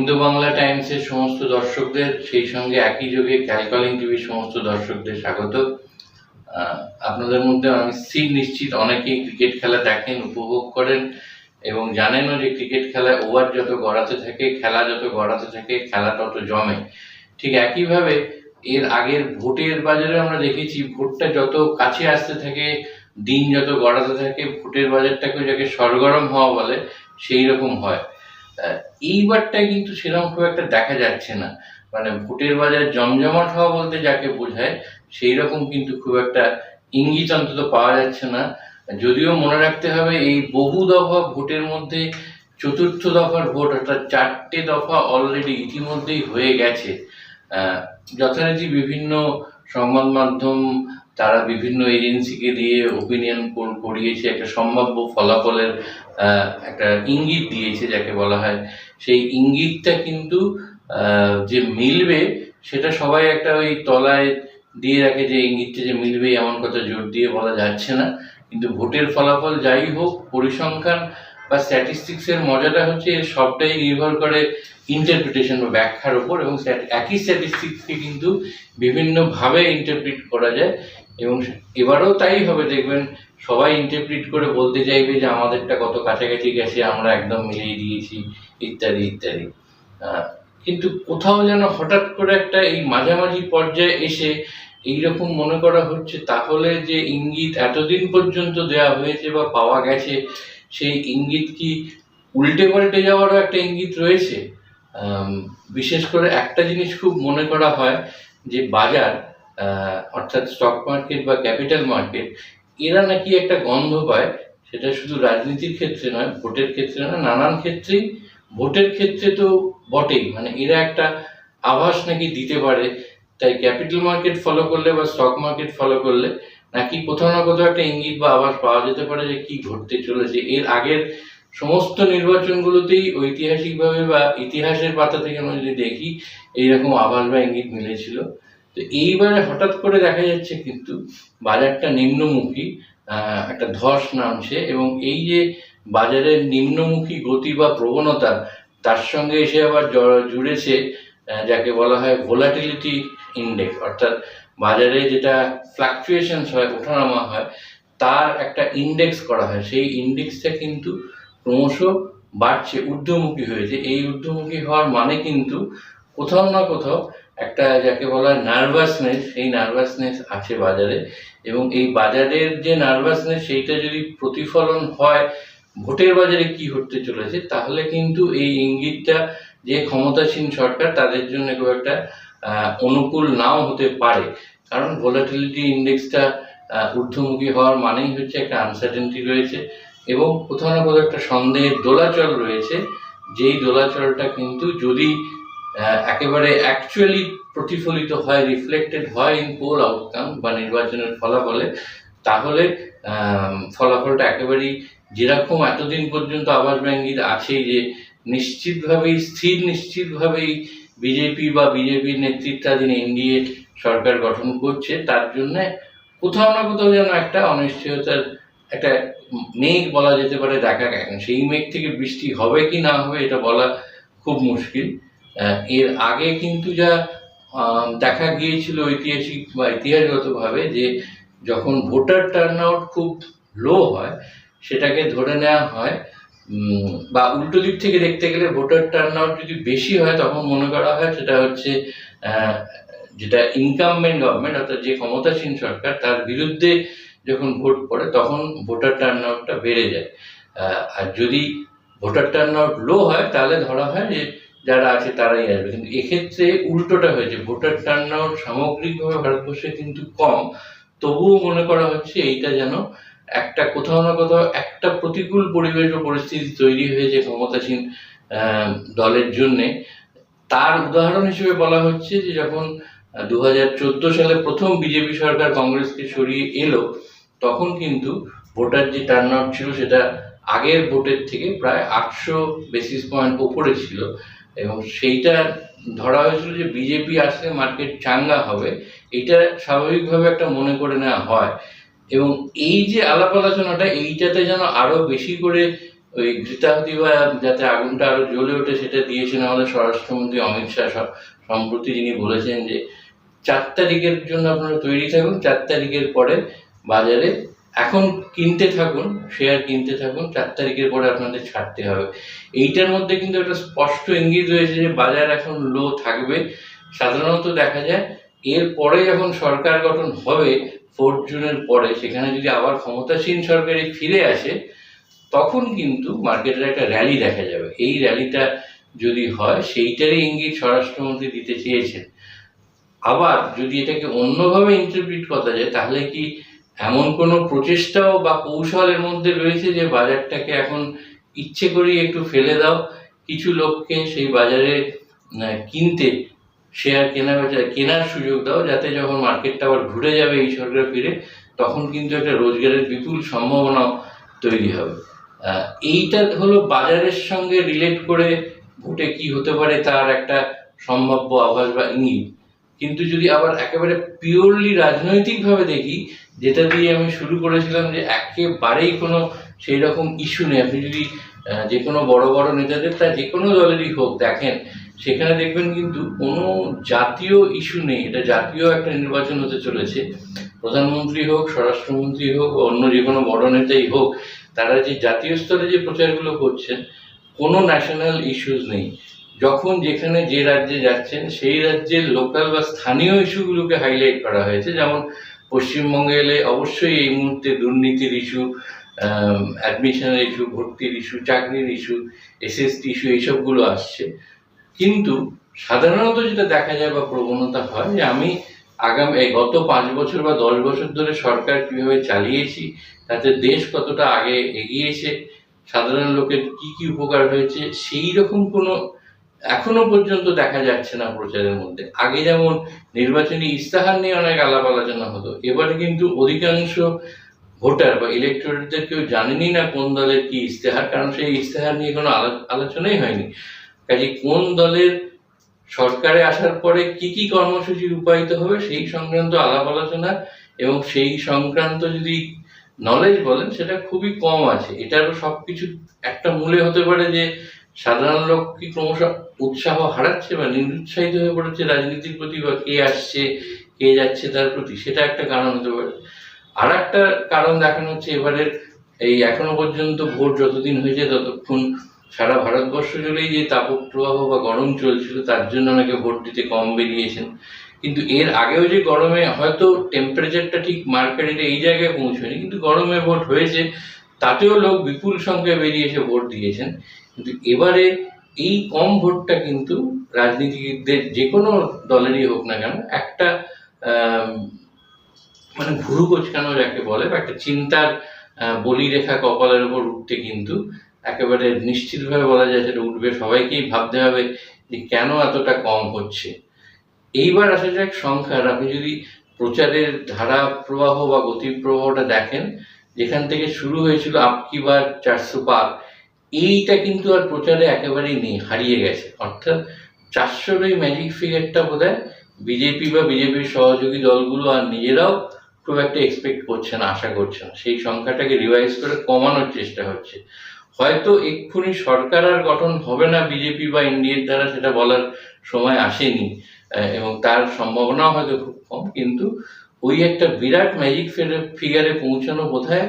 Indo Bangla টাইমসের সমস্ত দর্শকদের, সেই সঙ্গে একই যোগে ক্যালকলিং টিভির সমস্ত দর্শকদের স্বাগত। আপনাদের মধ্যে আমি স্থির নিশ্চিত, অনেকেই ক্রিকেট খেলা দেখেন, উপভোগ করেন এবং জানেনও যে ক্রিকেট খেলা ওভার যত গড়াতে থাকে, খেলা যত গড়াতে থাকে, খেলা তত জমে। ঠিক একইভাবে এর আগের ভোটের বাজারে আমরা দেখেছি, ভোটটা যত কাছে আসতে থাকে, দিন যত গড়াতে থাকে, ভোটের বাজারটাকে যাকে সরগরম হওয়া বলে সেই রকম হয়। এইবারটা কিন্তু সেরকম খুব একটা দেখা যাচ্ছে না। মানে ভোটের বাজার জমজমাট হওয়া বলতে যাকে বোঝায় সেই রকম কিন্তু খুব একটা ইঙ্গিত অন্তত পাওয়া যাচ্ছে না। যদিও মনে রাখতে হবে, এই বহু দফা ভোটের মধ্যে চতুর্থ দফার ভোট অর্থাৎ চারটে দফা অলরেডি ইতিমধ্যেই হয়ে গেছে। যথারীতি বিভিন্ন সংবাদ মাধ্যম, তারা বিভিন্ন এজেন্সিকে দিয়ে ওপিনিয়ন করিয়েছে। একটা সম্ভাব্য ফলাফলের একটা ইঙ্গিত দিয়েছে যাকে বলা হয়। সেই ইঙ্গিতটা কিন্তু যে মিলবে, সেটা সবাই একটা ওই তলায় দিয়ে রাখে যে ইঙ্গিতটা যে মিলবে, এমন কথা জোর দিয়ে বলা যাচ্ছে না। কিন্তু ভোটের ফলাফল যাই হোক, পরিসংখ্যান বা স্ট্যাটিস্টিক্সের মজাটা হচ্ছে সবটাই নির্ভর করে ইন্টারপ্রিটেশন বা ব্যাখ্যার উপর এবং একই স্ট্যাটিস্টিক্সকে কিন্তু বিভিন্নভাবে ইন্টারপ্রিট করা যায়। এবং এবারেও তাই হবে, দেখবেন সবাই ইন্টারপ্রিট করে বলতে চাইবে যে আমাদেরটা কত কাছাকাছি গেছে, আমরা একদম মিলিয়ে দিয়েছি, ইত্যাদি ইত্যাদি। কিন্তু কোথাও যেন হঠাৎ করে একটা এই মাঝামাঝি পর্যায়ে এসে এইরকম মনে করা হচ্ছে, তাহলে যে ইঙ্গিত এতদিন পর্যন্ত দেওয়া হয়েছে বা পাওয়া গেছে, সেই ইঙ্গিত কি উল্টে পাল্টে যাওয়ারও একটা ইঙ্গিত রয়েছে? বিশেষ করে একটা জিনিস খুব মনে করা হয় যে বাজার অর্থাৎ স্টক মার্কেট বা ক্যাপিটাল মার্কেট এরা নাকি একটা গন্ধ পায়, সেটা শুধু রাজনীতির ক্ষেত্রে নয়, ভোটের ক্ষেত্রে নয়, নানান ক্ষেত্রেই। ভোটের ক্ষেত্রে তো বটেই মানে এরা একটা আভাস নাকি দিতে পারে। তাই ক্যাপিটাল মার্কেট ফলো করলে বা স্টক মার্কেট ফলো করলে নাকি কোথাও না কোথাও একটা ইঙ্গিত বা আভাস পাওয়া যেতে পারে যে কি ঘটতে চলেছে। এর আগের সমস্ত নির্বাচনগুলোতেই ঐতিহাসিকভাবে বা ইতিহাসের পাতা থেকে আমরা যদি দেখি, এইরকম আভাস বা ইঙ্গিত মিলেছিল। তো এইবারে হঠাৎ করে দেখা যাচ্ছে কিন্তু বাজারটা নিম্নমুখী একটা ধস নামছে এবং এই যে বাজারের নিম্নমুখী গতি বা প্রবণতা, তার সঙ্গে এসে আবার জুড়েছে যাকে বলা হয় ভোলাটিলিটি ইন্ডেক্স অর্থাৎ বাজারে যেটা ফ্লাকচুয়েশনস হয়, ওঠানামা হয়, তার একটা ইন্ডেক্স করা হয়। সেই ইন্ডেক্সটা কিন্তু ক্রমশ বাড়ছে, ঊর্ধ্বমুখী হয়েছে। এই ঊর্ধ্বমুখী হওয়ার মানে কিন্তু কোথাও না কোথাও একটা যাকে বলা হয় নার্ভাসনেস সেই নার্ভাসনেস আছে বাজারে এবং এই বাজারের যে নার্ভাসনেস সেইটা যদি প্রতিফলন হয়, ভোটের বাজারে কি হতে চলেছে, তাহলে কিন্তু এই ইঙ্গিতটা যে ক্ষমতাসীন সরকার তাদের জন্য খুব একটা অনুকূল নাও হতে পারে। কারণ ভোলাটিলিটি ইন্ডেক্সটা ঊর্ধ্বমুখী হওয়ার মানেই হচ্ছে একটা আনসার্টেনটি রয়েছে এবং কোথাও না কোথাও একটা সন্দেহের দোলাচল রয়েছে। যেই দোলাচলটা কিন্তু যদি একেবারে অ্যাকচুয়ালি প্রতিফলিত হয় রিফ্লেক্টেড হয় ইন পোল আউটকাম বা নির্বাচনের ফলাফলে, তাহলে ফলাফলটা একেবারেই যেরকম এতদিন পর্যন্ত আবাস ব্যাঙ্গিত আছে যে নিশ্চিতভাবেই, স্থির নিশ্চিতভাবেই বিজেপি বা বিজেপির নেতৃত্বাধীন এনডিএ সরকার গঠন করছে, তার জন্য কোথাও না কোথাও যেন একটা অনিশ্চয়তার, একটা মেঘ বলা যেতে পারে দেখা গেছে। সেই মেঘ থেকে বৃষ্টি হবে কি না হবে এটা বলা খুব মুশকিল। এর আগে কিন্তু যা দেখা গিয়েছিল ঐতিহাসিক বা ইতিহাসগতভাবে যে যখন ভোটার টার্নআউট খুব লো হয়, সেটাকে ধরে নেওয়া হয় বা উল্টো দিক থেকে দেখতে গেলে ভোটার টার্নআউট যদি বেশি হয় তখন মনে করা হয় সেটা হচ্ছে যেটা ইনকামমেন্ট গভর্নমেন্ট অর্থাৎ যে ক্ষমতাসীন সরকার, তার বিরুদ্ধে যখন ভোট পড়ে তখন ভোটার টার্নআউটটা বেড়ে যায়। আর যদি ভোটার টার্ন আউট লো হয় তাহলে ধরা হয় যে যারা আছে তারাই আসবে। কিন্তু এক্ষেত্রে উল্টোটা হয়েছে ভোটার টার্নআউট সামগ্রিকভাবে ভারতবর্ষে কিন্তু কম। তবুও মনে করা হচ্ছে এইটা যেন একটা কোথাও না কোথাও একটা প্রতিকূল পরিবেশ বা পরিস্থিতি তৈরি হয়েছে ক্ষমতাসীন দলের জন্যে। তার উদাহরণ হিসেবে বলা হচ্ছে যে যখন দু হাজার চোদ্দ সালে প্রথম বিজেপি সরকার কংগ্রেসকে সরিয়ে এলো, তখন কিন্তু ভোটার যে টার্নআউট ছিল সেটা আগের ভোটের থেকে প্রায় আটশো বেসিস পয়েন্ট ওপরে ছিল। এবং সেইটা ধরা হয়েছিল যে বিজেপি আসলে মার্কেট চাঙ্গা হবে, এটা স্বাভাবিকভাবে একটা মনে করে নেওয়া হয়। এবং এই যে আলাপ আলোচনাটা, এইটাতে যেন আরও বেশি করে ওই ঘৃতাহুতি বা যাতে আগুনটা আরও জ্বলে ওঠে, সেটা দিয়েছেন আমাদের স্বরাষ্ট্রমন্ত্রী অমিত শাহ সম্প্রতি যিনি বলেছেন যে, চার তারিখের জন্য আপনারা তৈরি থাকুন, চার তারিখের পরে বাজারে এখন কিনতে থাকুন শেয়ার কিনতে থাকুন, চার তারিখের পরে আপনাদের ছাড়তে হবে। এইটার মধ্যে কিন্তু একটা স্পষ্ট ইঙ্গিত রয়েছে যে বাজার এখন লো থাকবে। সাধারণত দেখা যায়, এর পরে যখন সরকার গঠন হবে ফোর্থ জুনের পরে, সেখানে যদি আবার ক্ষমতাসীন সরকারি ফিরে আসে, তখন কিন্তু মার্কেটের একটা র্যালি দেখা যাবে। এই র্যালিটা যদি হয়, সেইটারই ইঙ্গিত স্বরাষ্ট্রমন্ত্রী দিতে চেয়েছেন। আবার যদি এটাকে অন্যভাবে ইন্টারপ্রিট করা যায়, তাহলে কি এমন কোনো প্রচেষ্টাও বা কৌশলের মধ্যে রয়েছে যে বাজারটাকে এখন ইচ্ছে করেই একটু ফেলে দাও? কিছু লোককে সেই বাজারে কিনতে শেয়ার কেনা বেচা কেনার সুযোগ দাও, যাতে যখন মার্কেটটা আবার ঘুরে যাবে এই সরকার ফিরে, তখন কিন্তু একটা রোজগারের বিপুল সম্ভাবনাও তৈরি হবে। এইটা হলো বাজারের সঙ্গে রিলেট করে ভোটে কি হতে পারে তার একটা সম্ভাব্য আভাস বা ইঙ্গিত। কিন্তু যদি আবার একেবারে পিওরলি রাজনৈতিকভাবে দেখি, যেটা দিয়ে আমি শুরু করেছিলাম যে একেবারেই কোনো সেই রকম ইস্যু নেই। আপনি যদি যে কোনো বড় বড় নেতাদের তা যে কোনো দলেরই হোক দেখেন, সেখানে দেখবেন কিন্তু কোনো জাতীয় ইস্যু নেই। এটা জাতীয় একটা নির্বাচন হতে চলেছে। প্রধানমন্ত্রী হোক, স্বরাষ্ট্রমন্ত্রী হোক অন্য যে কোনো বড় নেতাই হোক, তারা যে জাতীয় স্তরে যে প্রচারগুলো করছেন, কোনো ন্যাশনাল ইস্যুস নেই। যখন যেখানে যে রাজ্যে যাচ্ছেন, সেই রাজ্যের লোকাল বা স্থানীয় ইস্যুগুলোকে হাইলাইট করা হয়েছে। যেমন পশ্চিমবঙ্গে এলে অবশ্যই এই মুহূর্তে দুর্নীতির ইস্যু অ্যাডমিশনের ইস্যু ভর্তির ইস্যু চাকরির ইস্যু এসএসটি ইস্যু এইসবগুলো আসছে। কিন্তু সাধারণত যেটা দেখা যায় বা প্রবণতা হয়, যে আমি আগামী, এই গত পাঁচ বছর বা দশ বছর ধরে সরকার কীভাবে চালিয়েছি, তাতে দেশ কতটা আগে এগিয়েছে, সাধারণ লোকের কি কি উপকার হয়েছে সেই রকম কোনো এখনও পর্যন্ত দেখা যাচ্ছে না প্রচারের মধ্যে। আগে যেমন নির্বাচনী ইস্তাহার নিয়ে অনেক আলাপ আলোচনা হতো, এবারে কিন্তু অধিকাংশ ভোটার বা ইলেকটোরেটদের কেউ জানেনি না কোন দলের কি ইস্তেহার কারণ সেই ইস্তেহার নিয়ে কোনো আলো- আলোচনাই হয়নি। কাজে কোন দলের সরকারে আসার পরে কি কি কর্মসূচি রূপায়িত হবে সেই সংক্রান্ত আলাপ আলোচনা এবং সেই সংক্রান্ত যদি নলেজ বলেন, সেটা খুবই কম আছে। এটারও সবকিছু একটা মূলে হতে পারে যে সাধারণ লোক কি ক্রমশ উৎসাহ হারাচ্ছে বা নিরুৎসাহিত হয়ে পড়েছে রাজনীতির প্রতি বা কে আসছে, কে যাচ্ছে তার প্রতি, সেটা একটা কারণ হতে পারে। আর একটা কারণ দেখানো হচ্ছে এবারের এই এখনও পর্যন্ত ভোট যতদিন হয়েছে ততক্ষণ সারা ভারতবর্ষ জুড়েই যে তাপপ্রবাহ বা গরম চলছিল, তার জন্য অনেকে ভোট দিতে কম বেরিয়েছেন। কিন্তু এর আগেও যে গরমে হয়তো টেম্পারেচারটা ঠিক মার্কেটে এই জায়গায় পৌঁছয়নি, কিন্তু গরমে ভোট হয়েছে, তাতেও লোক বিপুল সংখ্যায় বেরিয়ে এসে ভোট দিয়েছেন। কিন্তু এবারে এই কম ভোটটা কিন্তু রাজনীতিবিদদের যে কোনো দলেরই হোক না কেন একটা মানে ভুরু কোচকানো যাকে বলে বা একটা চিন্তার আহ, বলিরেখা কপালের উপর উঠতে কিন্তু একেবারে নিশ্চিতভাবে বলা যায় সেটা উঠবে। সবাইকেই ভাবতে হবে যে কেন এতটা কম হচ্ছে। এইবার আসা যাক সংখ্যার আপনি যদি প্রচারের ধারা প্রবাহ বা গতি প্রবাহটা দেখেন যেখান থেকে শুরু হয়েছিল আপকি বার চারশো পার এইটা কিন্তু আর প্রচারে একেবারেই নেই, হারিয়ে গেছে। অর্থাৎ চারশোর ওই ম্যাজিক ফিগারটা বোধ বিজেপি বা বিজেপির সহযোগী দলগুলো আর নিজেরাও খুব একটা এক্সপেক্ট করছে না, আশা করছে না। সেই সংখ্যাটাকে রিভাইজ করে কমানোর চেষ্টা হচ্ছে। হয়তো এক্ষুনি সরকার আর গঠন হবে না বিজেপি বা এনডিএর দ্বারা, সেটা বলার সময় আসেনি এবং তার সম্ভাবনাও হয়তো খুব কম, কিন্তু ওই একটা বিরাট ম্যাজিক ফিগারে পৌঁছানো বোধহয়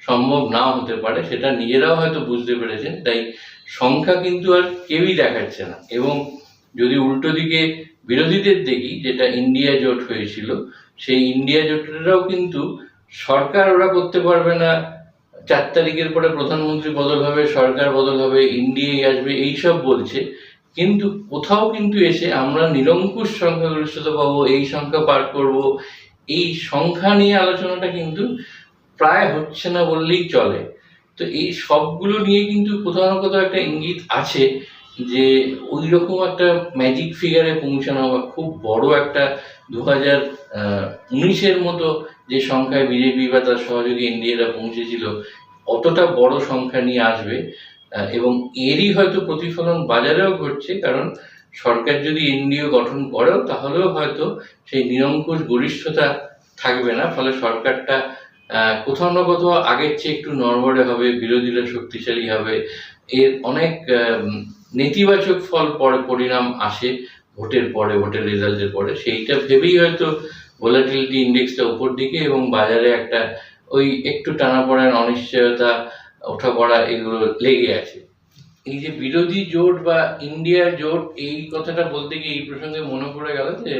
সম্ভব নাও হতে পারে, সেটা নিজেরাও হয়তো বুঝতে পেরেছেন, তাই সংখ্যা কিন্তু আর কেউই দেখাচ্ছে না। এবং যদি উল্টো দিকে বিরোধীদের দেখি, যেটা ইন্ডিয়া জোট হয়েছিল, সেই ইন্ডিয়া জোটেরাও কিন্তু সরকার ওরা করতে পারবে না, চার তারিখের পরে প্রধানমন্ত্রী বদল হবে, সরকার বদল হবে, ইন্ডিয়াই আসবে, এইসব বলছে। কিন্তু কোথাও কিন্তু এসে আমরা নিরঙ্কুশ সংখ্যাগরিষ্ঠতা পাবো, এই সংখ্যা পার করব, এই সংখ্যা নিয়ে আলোচনাটা কিন্তু প্রায় হচ্ছে না বললেই চলে। তো এই সবগুলো নিয়ে কিন্তু কোথাও না কোথাও একটা ইঙ্গিত আছে যে ওই রকম একটা ম্যাজিক ফিগারে পৌঁছানো বা খুব বড় একটা দু হাজার উনিশের মতো যে সংখ্যায় বিজেপি বা তার সহযোগী এনডিএরা পৌঁছেছিল, অতটা বড় সংখ্যা নিয়ে আসবে এবং এরই হয়তো প্রতিফলন বাজারেও ঘটছে, কারণ সরকার যদি এনডিও গঠন করেও তাহলেও হয়তো সেই নিরঙ্কুশ গরিষ্ঠতা থাকবে না, ফলে সরকারটা কোথাও না কোথাও আগের চেয়ে একটু নড়বড়ে হবে, বিরোধীরা শক্তিশালী হবে। এর অনেক নেতিবাচক ফল পরে পরিণাম আসে ভোটের পরে, ভোটের রেজাল্টের পরে। সেইটা ভেবেই হয়তো ভোলাটিলিটি ইন্ডেক্সটা উপর দিকে এবং বাজারে একটা ওই একটু টানাপড়েন, অনিশ্চয়তা ওঠা পড়া এগুলো লেগে আছে। এই যে বিরোধী জোট বা ইন্ডিয়া জোট, এই কথাটা বলতে গিয়ে এই প্রসঙ্গে মনে পড়ে গেল যে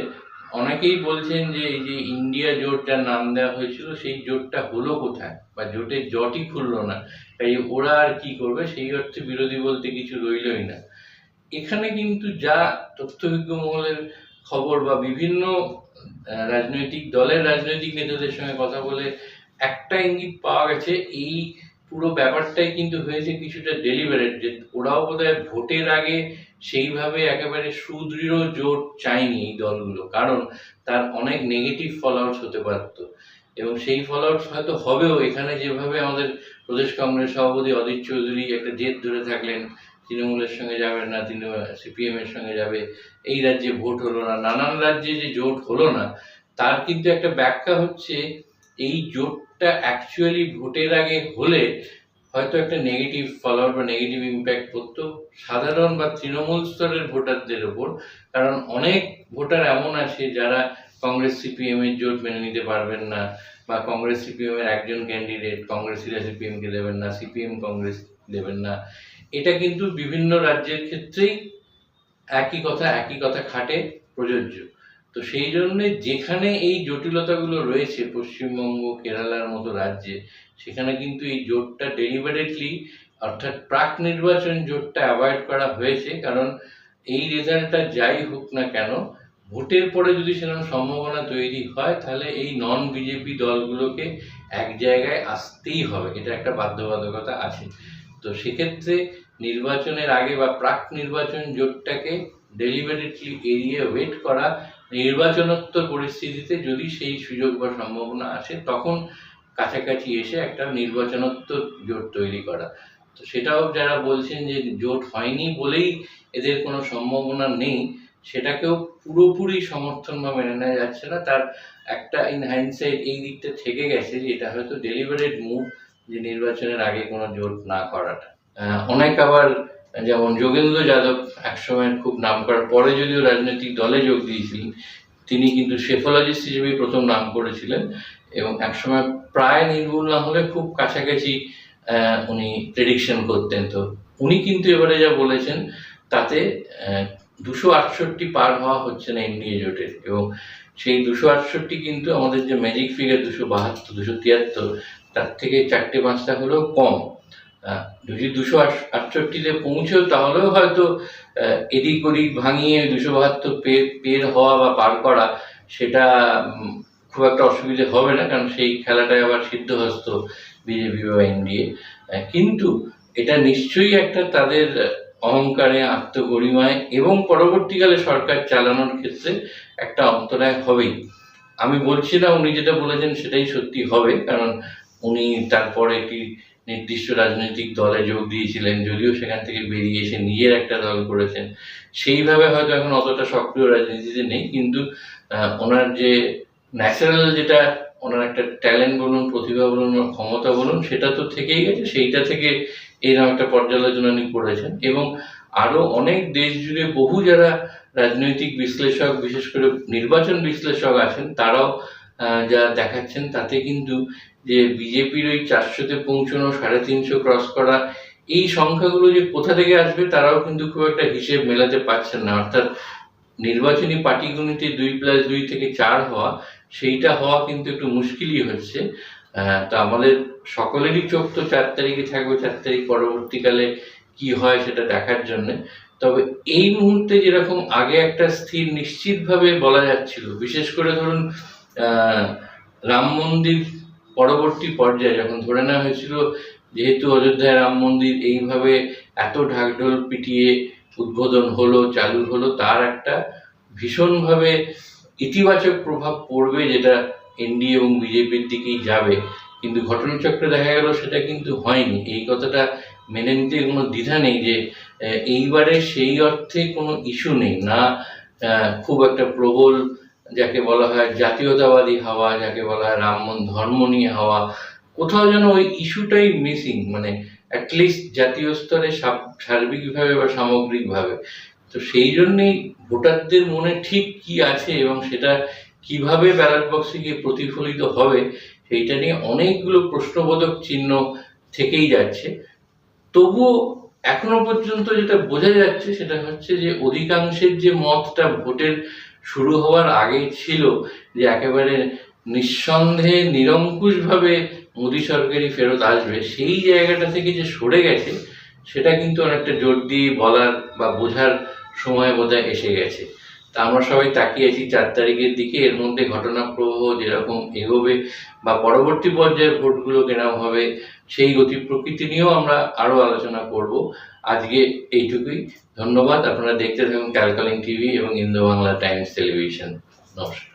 অনেকেই বলছেন যে এই যে ইন্ডিয়া জোট যার নাম দেওয়া হয়েছিল, সেই জোটটা হলো কোথায়? বা জোটের জটই খুললো না। তাই ওরা আর কি করবে? সেই অর্থে বিরোধী বলতে কিছু রইলই না। এখানে কিন্তু যা তথ্যবিজ্ঞ মহলের খবর বা বিভিন্ন রাজনৈতিক দলের রাজনৈতিক নেতাদের সঙ্গে কথা বলে একটা ইঙ্গিত পাওয়া গেছে, এই পুরো ব্যাপারটাই কিন্তু হয়েছে কিছুটা ডেলিভারেট যে ওরাও বোধহয় ভোটের আগে সেইভাবে একেবারে সুদৃঢ় জোট চায়নি এই দলগুলো। কারণ তার অনেক নেগেটিভ ফলোয়ার্স হতে পারত। এবং সেই ফলোয়ার্স হয়তো হবেও। এখানে যেভাবে আমাদের প্রদেশ কংগ্রেস সভাপতি অদিত চৌধুরী একটা জেদ ধরে থাকলেন, তৃণমূলের সঙ্গে যাবে না তৃণমূল সিপিএম এর সঙ্গে যাবে, এই রাজ্যে ভোট হলো না, নানান রাজ্যে যে জোট হলো না, তার কিন্তু একটা ব্যাখ্যা হচ্ছে, এই জোটটা অ্যাকচুয়ালি ভোটের আগে হলে হয়তো একটা নেগেটিভ ফলোয়ার বা নেগেটিভ ইম্প্যাক্ট পড়তো। সাধারণ বা তৃণমূল স্তরের ভোটারদের ওপর, কারণ অনেক ভোটার এমন আছে যারা কংগ্রেস সিপিএম এর জোট মেনে নিতে পারবেন না বা কংগ্রেস সিপিএম এর একজন ক্যান্ডিডেট কংগ্রেসিরা সিপিএম কে দেবেন না সিপিএম কংগ্রেস দেবেন না। এটা কিন্তু বিভিন্ন রাজ্যের ক্ষেত্রেই একই কথা একই কথা খাটে প্রযোজ্য। তো সেই জন্য যেখানে এই জটিলতাগুলো রয়েছে, পশ্চিমবঙ্গ, কেরালার মতো রাজ্যে, সেখানে কিন্তু এই জোটটা ডেলিভারেটলি অর্থাৎ প্রাক নির্বাচন জোটটা অ্যাভয়েড করা হয়েছে। কারণ এই রেজাল্টটা যাই হোক না কেন, ভোটের পরে যদি সেরকম সম্ভাবনা তৈরি হয়, তাহলে এই নন বিজেপি দলগুলোকে এক জায়গায় আসতেই হবে। এটা একটা বাধ্যবাধকতা আছে। তো সেক্ষেত্রে নির্বাচনের আগে বা প্রাক নির্বাচন জোটটাকে ডেলিভারেটলি এড়িয়ে ওয়েট করা নির্বাচনোত্তর পরিস্থিতিতে যদি সেই সুযোগ বা সম্ভাবনা আসে, তখন কাছাকাছি এসে একটা নির্বাচনোত্তর জোট তৈরি করা। তো সেটাও যারা বলছেন যে জোট হয়নি বলেই এদের কোনো সম্ভাবনা নেই, সেটাকেও পুরোপুরি সমর্থন বা মেনে নেওয়া যাচ্ছে না। তার একটা ইন এই দিকটা থেকে গেছে যে এটা হয়তো ডেলিভারেট মুভ যে নির্বাচনের আগে কোনো জোট না করাটা। অনেক আবার যেমন যোগেন্দ্র যাদব একসময় খুব নাম করার পরে যদিও রাজনৈতিক দলে যোগ দিয়েছিলেন, তিনি কিন্তু শেফোলজিস্ট হিসেবে প্রথম নাম করেছিলেন এবং একসময় প্রায় নির্ভুল না হলে খুব কাছাকাছি উনি প্রেডিকশন করতেন। তো উনি কিন্তু এবারে যা বলেছেন, তাতে দুশো আটষট্টি পার হওয়া হচ্ছে না এনডিএ জোটের এবং সেই দুশো আটষট্টি কিন্তু আমাদের যে ম্যাজিক ফিগার দুশো বাহাত্তর, দুশো তিয়াত্তর, তার থেকে চারটে পাঁচটা হলেও কম। যদি দুশো আটষট্টিতে পৌঁছেও তাহলেও হয়তো এদিক ওদিক ভাঙিয়ে দুশো বাহাত্তর পের পের হওয়া বা পার করা, সেটা খুব একটা অসুবিধে হবে না, কারণ সেই খেলাটাই আবার সিদ্ধহস্ত বিজেপি বা এনডিএ। কিন্তু এটা নিশ্চয়ই একটা তাদের অহংকারে, আত্মগরিমায় এবং পরবর্তীকালে সরকার চালানোর ক্ষেত্রে একটা অন্তরায় হবেই। আমি বলছি না, উনি যেটা বলেছেন সেটাই সত্যি হবে, কারণ উনি তারপরে একটি নির্দিষ্ট রাজনৈতিক দলে যোগ দিয়েছিলেন, যদিও সেখান থেকে বেরিয়ে এসে নিজের একটা দল করেছেন। সেইভাবে হয়তো এখন অতটা সক্রিয় রাজনীতিতে নেই, কিন্তু ওনার যে ন্যাচারাল যেটা, ওনার একটা ট্যালেন্ট বলুন, প্রতিভা বলুন বা ক্ষমতা বলুন, সেটা তো থেকেই গেছে, সেইটা থেকে এরকম একটা পর্যালোচনা উনি করেছেন। এবং আরও অনেক দেশ জুড়ে বহু যারা রাজনৈতিক বিশ্লেষক, বিশেষ করে নির্বাচন বিশ্লেষক আছেন, তারাও যা দেখাচ্ছেন, তাতে কিন্তু যে বিজেপির ওই চারশোতে পৌঁছানো সাড়ে তিনশো ক্রস করা, এই সংখ্যাগুলো যে কোথা থেকে আসবে তারাও কিন্তু খুব একটা হিসেব মেলাতে পারছেন না। অর্থাৎ নির্বাচনী পাটিগণিতে দুই প্লাস দুই থেকে চার হওয়া, সেইটা হওয়া কিন্তু একটু মুশকিলই হচ্ছে। তো আমাদের সকলেরই চোখ তো চার তারিখে থাকবে, চার তারিখ পরবর্তীকালে কি হয় সেটা দেখার জন্য। তবে এই মুহূর্তে যেরকম আগে একটা স্থির নিশ্চিতভাবে বলা যাচ্ছিল, বিশেষ করে ধরুন রাম মন্দির পরবর্তী পর্যায়ে যখন ধরে নেওয়া হয়েছিল যেহেতু অযোধ্যায় রাম মন্দির এইভাবে এত ঢাকঢোল পিটিয়ে উদ্বোধন হলো, চালু হলো, তার একটা ভীষণভাবে ইতিবাচক প্রভাব পড়বে যেটা এনডিএ এবং বিজেপির দিকেই যাবে। কিন্তু ঘটনাচক্রে দেখা গেল সেটা কিন্তু হয়নি। এই কথাটা মেনে নিতে কোনো দ্বিধা নেই যে এইবারে সেই অর্থে কোনো ইস্যু নেই। না খুব একটা প্রবল যাকে বলা হয় জাতীয়তাবাদী হাওয়া, যাকে বলা হয় রাম মন- ধর্ম নিয়ে হাওয়া, কোথাও যেন ওই ইস্যুটাই মিসিং মানে অ্যাটলিস্ট জাতীয় স্তরে সার্বিকভাবে বা সামগ্রিকভাবে। তো সেই জন্যেই ভোটারদের মনে ঠিক কি আছে এবং সেটা কীভাবে ব্যালট বক্সে গিয়ে প্রতিফলিত হবে, সেইটা নিয়ে অনেকগুলো প্রশ্নবোধক চিহ্ন থেকেই যাচ্ছে। তবুও এখনও পর্যন্ত যেটা বোঝা যাচ্ছে সেটা হচ্ছে যে অধিকাংশের যে মতটা ভোটের শুরু হওয়ার আগেই ছিল যে একেবারে নিঃসন্দেহে নিরঙ্কুশভাবে মোদী সরকারই ফেরত আসবে, সেই জায়গাটা থেকে যে সরে গেছে, সেটা কিন্তু অনেকটা জোর দিয়ে বলার বা বোঝার সময় বোধহয় এসে গেছে। তা আমরা সবাই তাকিয়ে আছি চার তারিখের দিকে। এর মধ্যে ঘটনা প্রবাহ যেরকম এগোবে বা পরবর্তী পর্যায়ের ভোটগুলো কেরাম হবে, সেই গতি প্রকৃতি নিয়েও আমরা আরও আলোচনা করব। আজকে এইটুকুই। ধন্যবাদ। আপনারা দেখতে থাকুন ক্যালকালিং টিভি এবং ইন্দো বাংলা টাইমস টেলিভিশন। নমস্কার।